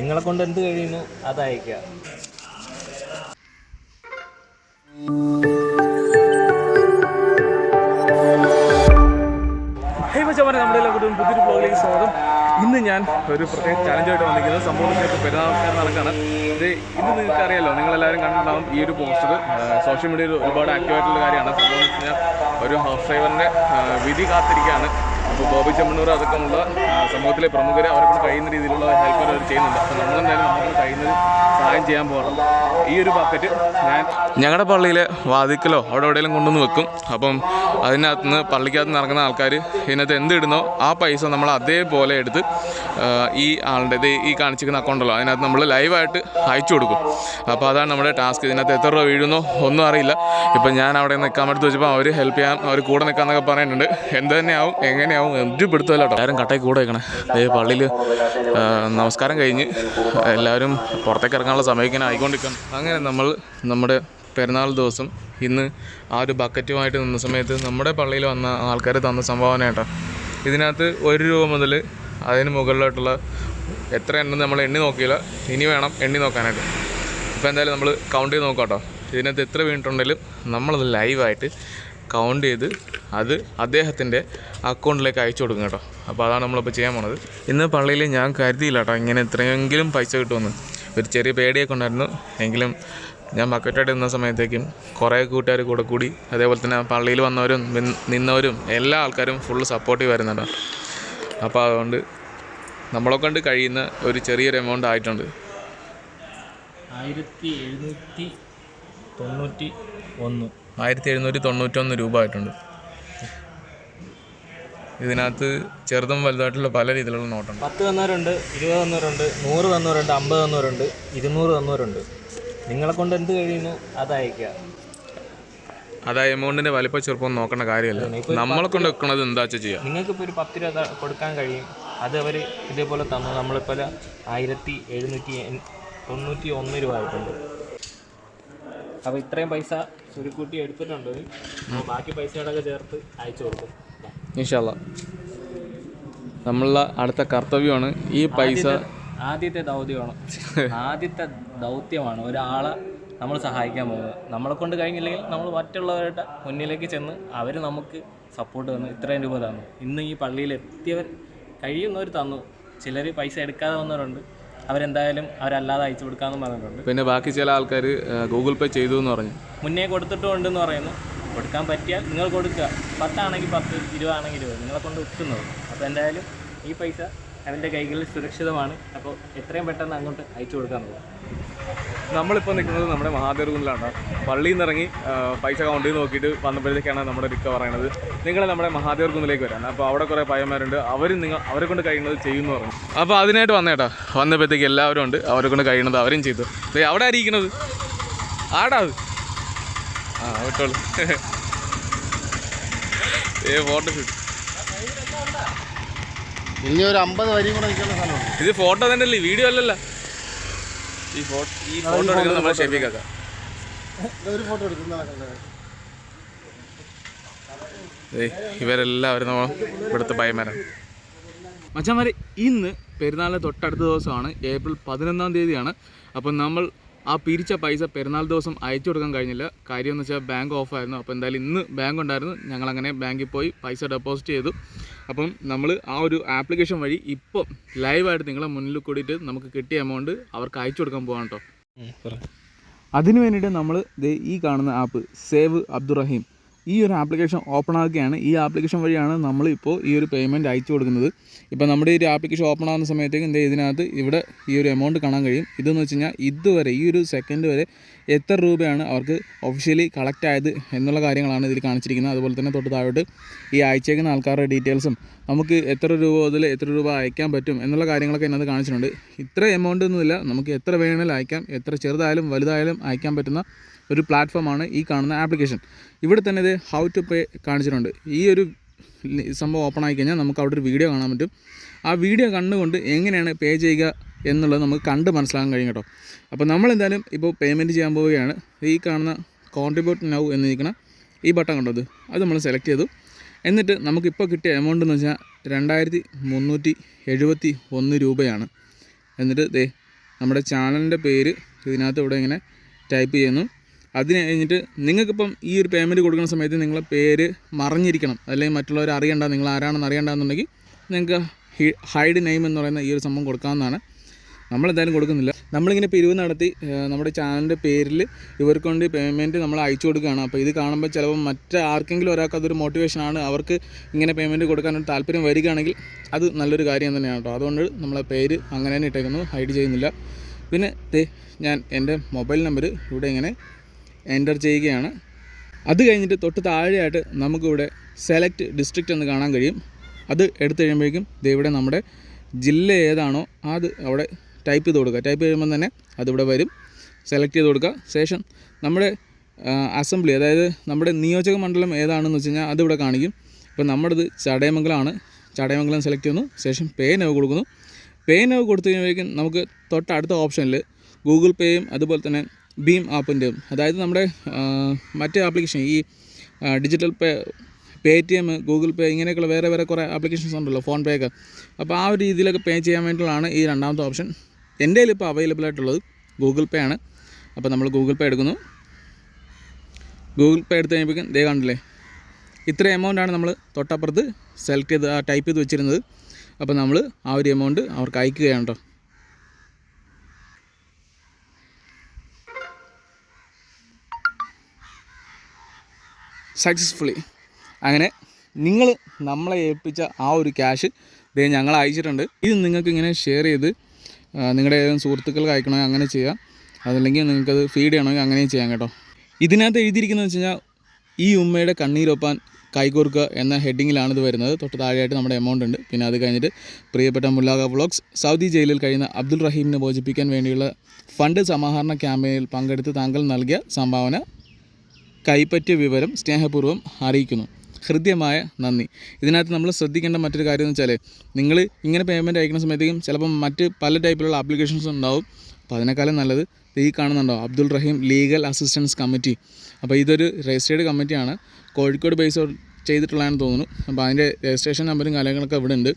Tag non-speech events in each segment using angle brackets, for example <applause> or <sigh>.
നിങ്ങളെ കൊണ്ട് എന്ത് കഴിയുന്നു? അത് അയക്കുക പുതിയൊരു ബ്ലോഗിലേക്ക് സ്വാഗതം. ഇന്ന് ഞാൻ ഒരു പ്രത്യേക ചലഞ്ചായിട്ട് വന്നിരിക്കുന്നത്. സംഭവം ഇപ്പോൾ പെരുന്നാൾക്കാർ നടക്കാണ് ഇത് ഇന്ന് നിങ്ങൾക്ക് അറിയാലോ നിങ്ങളെല്ലാവരും കണ്ടിട്ടുണ്ടാവും ഈ ഒരു പോസ്റ്റർ സോഷ്യൽ മീഡിയയിൽ ഒരുപാട് ആക്റ്റീവായിട്ടുള്ള കാര്യമാണ്. സംഭവം ഒരു ഹൗസ് ഡ്രൈവറിന്റെ വിധി കാത്തിരിക്കുകയാണ്. അപ്പോൾ ബോബി ചെമ്മണ്ണൂർ അടക്കമുള്ള സമൂഹത്തിലെ പ്രമുഖരെ അവരെ കൊണ്ട് കഴിയുന്ന രീതിയിലുള്ള ഹെൽപ്പ് അവർ ചെയ്യുന്നുണ്ട്. അപ്പോൾ നമ്മളെന്തായാലും നമുക്ക് കഴിയുന്നത് സഹായം ചെയ്യാൻ പോകണം. ഈ ഒരു ബക്കറ്റ് ഞാൻ ഞങ്ങളുടെ പള്ളിയിലെ വാതിക്കലോ അവിടെ എവിടെയെങ്കിലും കൊണ്ടുവന്ന് വെക്കും. അപ്പം അതിനകത്ത് നിന്ന് പള്ളിക്കകത്ത് നിറങ്ങുന്ന ഇറങ്ങുന്ന ആൾക്കാർ ഇതിനകത്ത് എന്ത് ഇടുന്നോ ആ പൈസ നമ്മൾ അതേപോലെ എടുത്ത് ഈ ആളുടെ ഇത് ഈ കാണിച്ചിരിക്കുന്ന അക്കൗണ്ടല്ലോ അതിനകത്ത് നമ്മൾ ലൈവായിട്ട് അയച്ചു കൊടുക്കും. അപ്പോൾ അതാണ് നമ്മുടെ ടാസ്ക് ഇതിനകത്ത് എത്ര രൂപ വീഴുന്നോ ഒന്നും അറിയില്ല. ഇപ്പം ഞാൻ അവിടെ നിൽക്കാൻ എടുത്ത് വെച്ചപ്പോൾ അവർ ഹെൽപ്പ് ചെയ്യാൻ അവർ കൂടെ നിൽക്കാന്നൊക്കെ പറയുന്നുണ്ട്. എന്ത് തന്നെയാവും എങ്ങനെയാവും എന്ത് പിടുത്തമല്ല കേട്ടോ എല്ലാവരും കട്ടയിൽ കൂടെ വെക്കണേ പള്ളിയിൽ നമസ്കാരം കഴിഞ്ഞ് എല്ലാവരും പുറത്തേക്ക് ഇറങ്ങാനുള്ള സമയത്തിന് ആയിക്കൊണ്ടിരിക്കണം. അങ്ങനെ നമ്മൾ നമ്മുടെ പെരുന്നാൾ ദിവസം ഇന്ന് ആ ഒരു ബക്കറ്റുമായിട്ട് നിന്ന സമയത്ത് നമ്മുടെ പള്ളിയിൽ വന്ന ആൾക്കാർ തന്ന സംഭാവന കേട്ടോ ഇതിനകത്ത് ഒരു രൂപ മുതൽ അതിന് മുകളിലോട്ടുള്ള എത്ര എണ്ണം നമ്മൾ എണ്ണി നോക്കിയില്ല. ഇനി വേണം എണ്ണി നോക്കാനായിട്ട്. ഇപ്പോൾ എന്തായാലും നമ്മൾ കൗണ്ട് ചെയ്ത് നോക്കാം കേട്ടോ ഇതിനകത്ത് എത്ര വീണിട്ടുണ്ടെങ്കിലും നമ്മളത് ലൈവായിട്ട് കൗണ്ട് ചെയ്ത് അത് അദ്ദേഹത്തിന്റെ അക്കൗണ്ടിലേക്ക് അയച്ചു കൊടുക്കും കേട്ടോ. അപ്പോൾ അതാണ് നമ്മളിപ്പോൾ ചെയ്യാൻ പോണത്. ഇന്ന് പള്ളിയിൽ ഞാൻ കരുതിയില്ല കേട്ടോ ഇങ്ങനെ എത്രയെങ്കിലും പൈസ കിട്ടുമെന്ന്. ഒരു ചെറിയ പേടിയൊക്കെ ഉണ്ടായിരുന്നു. എങ്കിലും ഞാൻ ബക്കറ്റായിട്ട് നിന്ന സമയത്തേക്കും കുറേ കൂട്ടുകാർ കൂടെ കൂടി അതേപോലെ തന്നെ പള്ളിയിൽ വന്നവരും നിന്നവരും എല്ലാ ആൾക്കാരും ഫുള്ള് സപ്പോർട്ടീവ് വരുന്നുണ്ട് അപ്പോൾ അതുകൊണ്ട് നമ്മളെ കൊണ്ട് കഴിയുന്ന ഒരു ചെറിയൊരു എമൗണ്ട് ആയിട്ടുണ്ട്. ആയിരത്തി എഴുന്നൂറ്റി തൊണ്ണൂറ്റി ഒന്ന്. ആയിരത്തി എഴുന്നൂറ്റി തൊണ്ണൂറ്റൊന്ന് രൂപ ആയിട്ടുണ്ട്. ഇതിനകത്ത് ചെറുതും വലുതായിട്ടുള്ള പല രീതിയിലുള്ള നോട്ടുണ്ട്. പത്ത് തന്നവരുണ്ട് ഇരുപത് തന്നവരുണ്ട് നൂറ് തന്നവരുണ്ട് അമ്പത് തന്നവരുണ്ട് ഇരുന്നൂറ് തന്നവരുണ്ട്. നിങ്ങളെ കൊണ്ട് എന്ത് കഴിയുന്നു? അത് അയക്കുക അത് എമൗണ്ടിന്റെ വലിപ്പ ചെറുപ്പം നോക്കേണ്ട കാര്യമല്ല. നമ്മളെ കൊണ്ട് വെക്കണത് എന്താ വെച്ചാൽ ചെയ്യാം? നിങ്ങൾക്കിപ്പോൾ ഒരു പത്ത് രൂപ കൊടുക്കാൻ കഴിയും. അത് അവർ ഇതേപോലെ തന്നു. നമ്മളിപ്പോൾ ആയിരത്തി എഴുന്നൂറ്റി തൊണ്ണൂറ്റി ഒന്ന് രൂപ ആയിട്ടുണ്ട്. അപ്പോൾ ഇത്രയും പൈസ ചുരുക്കൂട്ടി എടുത്തിട്ടുണ്ട്. ബാക്കി പൈസയോടൊക്കെ ചേർത്ത് അയച്ചു കൊടുക്കും. ഇൻഷാല്ല നമ്മളുടെ അടുത്ത കർത്തവ്യമാണ് ഈ പൈസ. ആദ്യത്തെ ദൗത്യമാണ്. <laughs> ആദ്യത്തെ ദൗത്യമാണ് ഒരാളെ നമ്മൾ സഹായിക്കാൻ പോകുന്നത്. നമ്മളെ കൊണ്ട് കഴിഞ്ഞില്ലെങ്കിൽ നമ്മൾ മറ്റുള്ളവരുടെ മുന്നിലേക്ക് ചെന്ന് അവർ നമുക്ക് സപ്പോർട്ട് തന്നു ഇത്രയും രൂപ തന്നു. ഇന്ന് ഈ പള്ളിയിൽ എത്തിയവർ കഴിയുന്നവർ തന്നു. ചിലർ പൈസ എടുക്കാതെ വന്നവരുണ്ട്. അവരെന്തായാലും അവരല്ലാതെ അയച്ചു കൊടുക്കാമെന്ന് പറഞ്ഞിട്ടുണ്ട്. പിന്നെ ബാക്കി ചില ആൾക്കാർ ഗൂഗിൾ പേ ചെയ്തു എന്ന് പറഞ്ഞു. മുന്നേ കൊടുത്തിട്ടുണ്ടെന്ന് പറയുന്നു. കൊടുക്കാൻ പറ്റിയാൽ നിങ്ങൾ കൊടുക്കുക. പത്താണെങ്കിൽ പത്ത് ഇരുപതാണെങ്കിൽ ഇരുപത്. നിങ്ങളെ കൊണ്ട് ഒത്തുന്നത് അപ്പോൾ എന്തായാലും ഈ പൈസ അവന്റെ കൈകളിൽ സുരക്ഷിതമാണ്. അപ്പോൾ എത്രയും പെട്ടെന്ന് അങ്ങോട്ട് അയച്ചു കൊടുക്കാൻ പോകും നമ്മളിപ്പോൾ നിൽക്കുന്നത് നമ്മുടെ മഹാദേവകുന്നിലാണ്. പള്ളിയിൽ നിന്ന് ഇറങ്ങി പൈസ കൗണ്ടിൽ നോക്കിയിട്ട് വന്നപ്പോഴത്തേക്കാണ് നമ്മുടെ റിക്ക പറയണത്. നിങ്ങൾ നമ്മുടെ മഹാദേവർ കുന്നിലേക്ക് വരാൻ അപ്പോൾ അവിടെ കുറേ പയ്യന്മാരുണ്ട്. അവർ നിങ്ങൾ അവരെ കൊണ്ട് കഴിയുന്നത് ചെയ്യുമെന്ന് പറഞ്ഞു. അപ്പോൾ അതിനായിട്ട് വന്നേട്ടാ വന്നപ്പോഴത്തേക്ക് എല്ലാവരും ഉണ്ട്. അവരെ കൊണ്ട് കഴിയുന്നത് അവരും ചെയ്തു. അവിടെ ആയിരിക്കുന്നത് ആടാ അത്. ആ വിട്ടോളൂ. <laughs> ഏ ഫോട്ടോ ഷൂട്ട് ഇനി ഒരു അമ്പത് വരിയും കൂടെ നിൽക്കുന്ന സ്ഥലമുണ്ട്. ഇത് ഫോട്ടോ തന്നെ അല്ലേ? വീഡിയോ അല്ലല്ലോ. ഈ ഫോട്ടോ ഈ ഫോട്ടോ എടുക്കുന്നത് നമ്മൾ ഷെഫിക്കാക്കാം ഒരു ഫോട്ടോ എടുക്കുന്ന ഏയ് ഇവരെല്ലാവരും നമ്മൾ ഇവിടുത്തെ പയ്യന്മാരാണ് മച്ചന്മാരെ ഇന്ന് പെരുന്നാളിന് തൊട്ടടുത്ത ദിവസമാണ് ഏപ്രിൽ പതിനൊന്നാം തീയതിയാണ്. അപ്പം നമ്മൾ ആ പിരിച്ച പൈസ പെരുന്നാൾ ദിവസം അയച്ചു കൊടുക്കാൻ കഴിഞ്ഞില്ല. കാര്യം എന്ന് വെച്ചാൽ ബാങ്ക് ഓഫായിരുന്നു അപ്പോൾ എന്തായാലും ഇന്ന് ബാങ്ക് ഉണ്ടായിരുന്നു. ഞങ്ങൾ അങ്ങനെ ബാങ്കിൽ പോയി പൈസ ഡെപ്പോസിറ്റ് ചെയ്തു. അപ്പം നമ്മൾ ആ ഒരു ആപ്ലിക്കേഷൻ വഴി ഇപ്പം ലൈവായിട്ട് നിങ്ങളെ മുന്നിൽ കൂടിയിട്ട് നമുക്ക് കിട്ടിയ എമൗണ്ട് അവർക്ക് അയച്ചു കൊടുക്കാൻ പോകാം കേട്ടോ അതിനു വേണ്ടിയിട്ട് നമ്മൾ ഈ കാണുന്ന ആപ്പ് സേവ് അബ്ദുറഹീം ഈ ഒരു ആപ്ലിക്കേഷൻ ഓപ്പൺ ആക്കുകയാണ് ഈ ആപ്ലിക്കേഷൻ വഴിയാണ് നമ്മൾ ഇപ്പോൾ ഈ ഒരു പേയ്മെന്റ് അയച്ചു കൊടുക്കുന്നത്. ഇപ്പോൾ നമ്മുടെ ഈ ഒരു ആപ്ലിക്കേഷൻ ഓപ്പൺ ആകുന്ന സമയത്തേക്ക് എന്താ ഇതിനകത്ത് ഇവിടെ ഈ ഒരു എമൗണ്ട് കാണാൻ കഴിയും. ഇതെന്ന് വെച്ച് കഴിഞ്ഞാൽ ഇതുവരെ ഈ ഒരു സെക്കൻഡ് വരെ എത്ര രൂപയാണ് അവർക്ക് ഒഫീഷ്യലി കളക്ട് ആയത് എന്നുള്ള കാര്യങ്ങളാണ് ഇതിൽ കാണിച്ചിരിക്കുന്നത്. അതുപോലെ തന്നെ തൊട്ട് താഴോട്ട് ഈ അയച്ചേക്കുന്ന ആൾക്കാരുടെ ഡീറ്റെയിൽസും നമുക്ക് എത്ര രൂപ മുതൽ എത്ര രൂപ അയക്കാൻ പറ്റും എന്നുള്ള കാര്യങ്ങളൊക്കെ എന്നത് കാണിച്ചിട്ടുണ്ട്. ഇത്ര എമൗണ്ട് ഒന്നുമില്ല. നമുക്ക് എത്ര വേണമെങ്കിലും അയക്കാം. എത്ര ചെറുതായാലും വലുതായാലും അയക്കാൻ പറ്റുന്ന ഒരു പ്ലാറ്റ്ഫോമാണ് ഈ കാണുന്ന ആപ്ലിക്കേഷൻ. ഇവിടെ തന്നെ ഇത് ഹൗ ടു പേ കാണിച്ചിട്ടുണ്ട്. ഈ ഒരു സംഭവം ഓപ്പൺ ആയി കഴിഞ്ഞാൽ നമുക്ക് അവിടെ ഒരു വീഡിയോ കാണാൻ പറ്റും. ആ വീഡിയോ കണ്ടുകൊണ്ട് എങ്ങനെയാണ് പേ ചെയ്യുക എന്നുള്ളത് നമുക്ക് കണ്ട് മനസ്സിലാക്കാൻ കഴിയും കേട്ടോ. അപ്പോൾ നമ്മൾ എന്തായാലും ഇപ്പോൾ പേയ്മെന്റ് ചെയ്യാൻ പോവുകയാണ്. ഈ കാണുന്ന കോൺട്രിബ്യൂട്ട് നൗ എന്നിരിക്കുന്ന ഈ ബട്ടൺ കണ്ടത് അത് നമ്മൾ സെലക്ട് ചെയ്തു. എന്നിട്ട് നമുക്കിപ്പോൾ കിട്ടിയ എമൗണ്ട് എന്ന് വെച്ചാൽ രണ്ടായിരത്തി മുന്നൂറ്റി എഴുപത്തി ഒന്ന് രൂപയാണ്. എന്നിട്ട് ദേ നമ്മുടെ ചാനലിന്റെ പേര് ഇതിനകത്ത് ഇവിടെ ഇങ്ങനെ ടൈപ്പ് ചെയ്യുന്നു. അതിന് കഴിഞ്ഞിട്ട് നിങ്ങൾക്കിപ്പം ഈ ഒരു പേയ്മെന്റ് കൊടുക്കുന്ന സമയത്ത് നിങ്ങളെ പേര് മറിഞ്ഞിരിക്കണം. അല്ലെങ്കിൽ മറ്റുള്ളവർ അറിയണ്ട നിങ്ങൾ ആരാണെന്ന് അറിയണ്ടെന്നുണ്ടെങ്കിൽ നിങ്ങൾക്ക് ഹൈഡ് നെയിം എന്ന് പറയുന്ന ഈ ഒരു സംഭവം കൊടുക്കാവുന്നതാണ്. നമ്മളെന്തായാലും കൊടുക്കുന്നില്ല. നമ്മളിങ്ങനെ പിരിവ് നടത്തി നമ്മുടെ ചാനലിന്റെ പേരിൽ ഇവർക്ക് കൊണ്ട് പേയ്മെന്റ് നമ്മൾ അയച്ചു കൊടുക്കുകയാണ്. അപ്പോൾ ഇത് കാണുമ്പോൾ ചിലപ്പോൾ മറ്റ് ആർക്കെങ്കിലും ഒരാൾക്ക് അതൊരു മോട്ടിവേഷനാണ് അവർക്ക് ഇങ്ങനെ പേയ്മെന്റ് കൊടുക്കാനൊരു താല്പര്യം വരികയാണെങ്കിൽ അത് നല്ലൊരു കാര്യം തന്നെയാണ് കേട്ടോ. അതുകൊണ്ട് നമ്മളെ പേര് അങ്ങനെ തന്നെ ഇട്ടേക്കുന്നു. ഹൈഡ് ചെയ്യുന്നില്ല. പിന്നെ ദേ ഞാൻ എന്റെ മൊബൈൽ നമ്പർ ഇവിടെ ഇങ്ങനെ എന്റർ ചെയ്യുകയാണ്. അത് കഴിഞ്ഞിട്ട് തൊട്ട് താഴെയായിട്ട് നമുക്കിവിടെ സെലക്ട് ഡിസ്ട്രിക്റ്റ് എന്ന് കാണാൻ കഴിയും. അത് എടുത്തു കഴിയുമ്പോഴേക്കും ഇവിടെ നമ്മുടെ ജില്ല ഏതാണോ അത് അവിടെ ടൈപ്പ് ചെയ്ത് കൊടുക്കുക. ടൈപ്പ് ചെയ്യുമ്പോൾ തന്നെ അതിവിടെ വരും. സെലക്ട് ചെയ്ത് കൊടുക്കുക. ശേഷം നമ്മുടെ അസംബ്ലി അതായത് നമ്മുടെ നിയോജക മണ്ഡലം ഏതാണെന്ന് വെച്ച് കഴിഞ്ഞാൽ അതിവിടെ കാണിക്കും. അപ്പോൾ നമ്മുടേത് ചടയമംഗലമാണ്. ചടയമംഗലം സെലക്ട് ചെയ്യുന്നു. ശേഷം പേ നവ് കൊടുക്കുന്നു. പേ നവ് കൊടുത്തു കഴിയുമ്പോഴേക്കും നമുക്ക് തൊട്ടടുത്ത ഓപ്ഷനിൽ ഗൂഗിൾ പേയും അതുപോലെ തന്നെ ഭീം ആപ്പിന്റെയും അതായത് നമ്മുടെ മറ്റ് ആപ്ലിക്കേഷൻ ഈ digital pay Paytm Google pay ഇങ്ങനെയൊക്കെയുള്ള വേറെ വേറെ കുറേ ആപ്ലിക്കേഷൻസ് ഉണ്ടല്ലോ ഫോൺ പേ ഒക്കെ. അപ്പോൾ ആ ഒരു രീതിയിലൊക്കെ പേ ചെയ്യാൻ വേണ്ടിയിട്ടുള്ളതാണ് ഈ രണ്ടാമത്തെ ഓപ്ഷൻ. എന്റെ ഇപ്പോൾ അവൈലബിൾ ആയിട്ടുള്ളത് ഗൂഗിൾ പേ ആണ്. അപ്പോൾ നമ്മൾ ഗൂഗിൾ പേ എടുക്കുന്നു. ഗൂഗിൾ പേ എടുത്ത് കഴിയുമ്പോഴേക്കും ദേ കണ്ടില്ലേ ഇത്ര എമൗണ്ടാണ് നമ്മൾ തൊട്ടപ്പുറത്ത് സെലക്ട് ചെയ്ത് ടൈപ്പ് ചെയ്ത് വെച്ചിരുന്നത്. അപ്പോൾ നമ്മൾ ആ ഒരു എമൗണ്ട് അവർക്ക് അയക്കുകയാണ് കേട്ടോ. സക്സസ്ഫുള്ളി അങ്ങനെ നിങ്ങൾ നമ്മളെ ഏൽപ്പിച്ച ആ ഒരു ക്യാഷ് ദേ ഞങ്ങൾ അയച്ചിട്ടുണ്ട്. ഇത് നിങ്ങൾക്ക് ഇങ്ങനെ ഷെയർ ചെയ്ത് നിങ്ങളുടെ ഏതെങ്കിലും സുഹൃത്തുക്കൾക്ക് അയക്കണമെങ്കിൽ അങ്ങനെ ചെയ്യാം. അതല്ലെങ്കിൽ നിങ്ങൾക്കത് ഫീഡ് ചെയ്യണമെങ്കിൽ അങ്ങനെയും ചെയ്യാം കേട്ടോ. ഇതിനകത്ത് എഴുതിയിരിക്കുന്നത് വെച്ച് കഴിഞ്ഞാൽ ഈ ഉമ്മയുടെ കണ്ണീരൊപ്പാൻ കൈകോർക്കുക എന്ന ഹെഡിങ്ങിലാണ് ഇത് വരുന്നത്. തൊട്ട് താഴെയായിട്ട് നമ്മുടെ എമൗണ്ട് ഉണ്ട്. പിന്നെ അത് കഴിഞ്ഞിട്ട് പ്രിയപ്പെട്ട മുല്ലാഗ വ്ളോഗ്സ് സൗദി ജയിലിൽ കഴിയുന്ന അബ്ദുൾ റഹീമിനെ മോചിപ്പിക്കാൻ വേണ്ടിയുള്ള ഫണ്ട് സമാഹരണ ക്യാമ്പയിനിൽ പങ്കെടുത്ത് താങ്കൾ നൽകിയ സംഭാവന കൈപ്പറ്റിയ വിവരം സ്നേഹപൂർവം അറിയിക്കുന്നു. ഹൃദ്യമായ നന്ദി. ഇതിനകത്ത് നമ്മൾ ശ്രദ്ധിക്കേണ്ട മറ്റൊരു കാര്യം എന്ന് വെച്ചാൽ നിങ്ങൾ ഇങ്ങനെ പേയ്മെന്റ് അയക്കുന്ന സമയത്തേക്കും ചിലപ്പം മറ്റ് പല ടൈപ്പിലുള്ള ആപ്ലിക്കേഷൻസ് ഉണ്ടാവും. അപ്പോൾ അതിനേക്കാളും നല്ലത് ഈ കാണുന്നുണ്ടോ? Abdul Rahim legal assistance committee അപ്പോൾ ഇതൊരു രജിസ്റ്റേർഡ് കമ്മിറ്റിയാണ് കോഴിക്കോട് ബേസ് ചെയ്തിട്ടുള്ളതാണെന്ന് തോന്നുന്നു. അപ്പോൾ അതിന്റെ രജിസ്ട്രേഷൻ നമ്പറും കാര്യങ്ങളൊക്കെ ഇവിടെ ഉണ്ട്.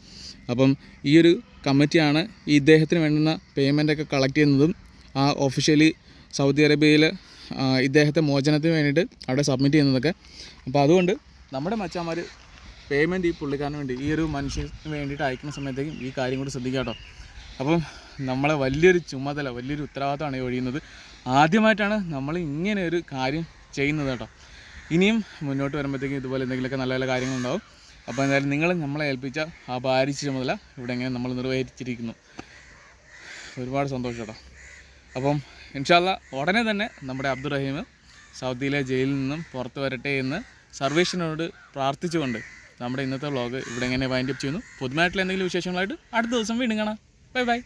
അപ്പം ഈ ഒരു കമ്മിറ്റിയാണ് ഇദ്ദേഹത്തിന് വേണ്ടുന്ന പേയ്മെന്റൊക്കെ കളക്ട് ചെയ്യുന്നതും ആ ഒഫീഷ്യലി സൗദി അറേബ്യയിൽ ആ, ഇദ്ദേഹത്തെ മോചനത്തിന് വേണ്ടിയിട്ട് അവിടെ സബ്മിറ്റ് ചെയ്യുന്നതൊക്കെ. അപ്പോൾ അതുകൊണ്ട് നമ്മുടെ മച്ചാന്മാർ പേയ്മെന്റ് ഈ പുള്ളിക്കാരന് വേണ്ടി ഈ ഒരു മനുഷ്യന് വേണ്ടിയിട്ട് അയക്കുന്ന സമയത്തേക്കും ഈ കാര്യം കൂടി ശ്രദ്ധിക്കുക കേട്ടോ. അപ്പം നമ്മളെ വലിയൊരു ചുമതല വലിയൊരു ഉത്തരവാദിത്തമാണ് ഒഴിയുന്നത്. ആദ്യമായിട്ടാണ് നമ്മൾ ഇങ്ങനെ ഒരു കാര്യം ചെയ്യുന്നത് കേട്ടോ. ഇനിയും മുന്നോട്ട് വരുമ്പോഴത്തേക്കും ഇതുപോലെ എന്തെങ്കിലുമൊക്കെ നല്ല നല്ല കാര്യങ്ങളുണ്ടാവും. അപ്പോൾ എന്തായാലും നിങ്ങൾ നമ്മളെ ഏൽപ്പിച്ച ആ ഭാരിച്ച ചുമതല ഇവിടെ എങ്ങനെ നമ്മൾ നിർവഹിച്ചിരിക്കുന്നു. ഒരുപാട് സന്തോഷം കേട്ടോ. അപ്പം ഇൻഷാല്ല ഉടനെ തന്നെ നമ്മുടെ അബ്ദുറഹീം സൗദിയിലെ ജയിലിൽ നിന്നും പുറത്തു വരട്ടെ എന്ന് സർവേഷനോട് പ്രാർത്ഥിച്ചുകൊണ്ട് നമ്മുടെ ഇന്നത്തെ വ്ളോഗ് ഇവിടെ എങ്ങനെ വൈൻഡപ്പ് ചെയ്യുന്നു. പുതുമായിട്ടുള്ള എന്തെങ്കിലും വിശേഷങ്ങളായിട്ട് അടുത്ത ദിവസം വീണ്ടും കാണാം. Bye bye